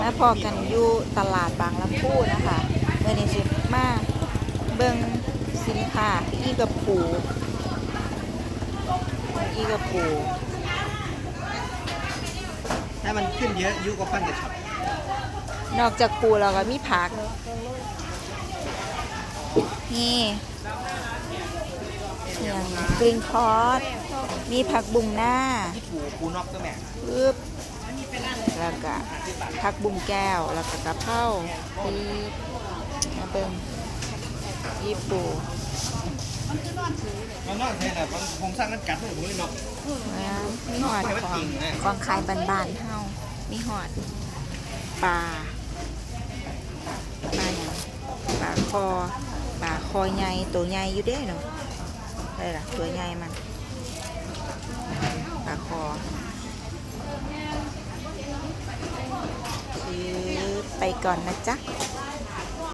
มาพอกันอยู่ตลาดบางลำพูนะคะเมื่อนี้สิมาเบิ่งสินค้าอีกระปูอีกระปูถ้ามันขึ้นเยอะยุก็ปั้นกระชับนอกจากปูเราก็มีผักนี่ อย่างกรีนคอร์สมีผักบุ้งหน้าที่ปูปูนอกก็แม่ปึ๊บแล้วก็ผักบุ้งแก้ว แล้วก็กะเพราปึ๊บมาเบิ่งยี่ปูมันนอกใช่แหละมันคงสร้างกันกัดเลยผมเลยเนาะนะมีหอดของของขายบานๆเฮามีหอดปลาปลาอย่างปลาคอปลาคอใหญ่ตัวใหญ่อยู่เด้เนาะอะ ไรล่ะตัวใหญ่มันปลาคอซื้อไปก่อนนะจ๊ะ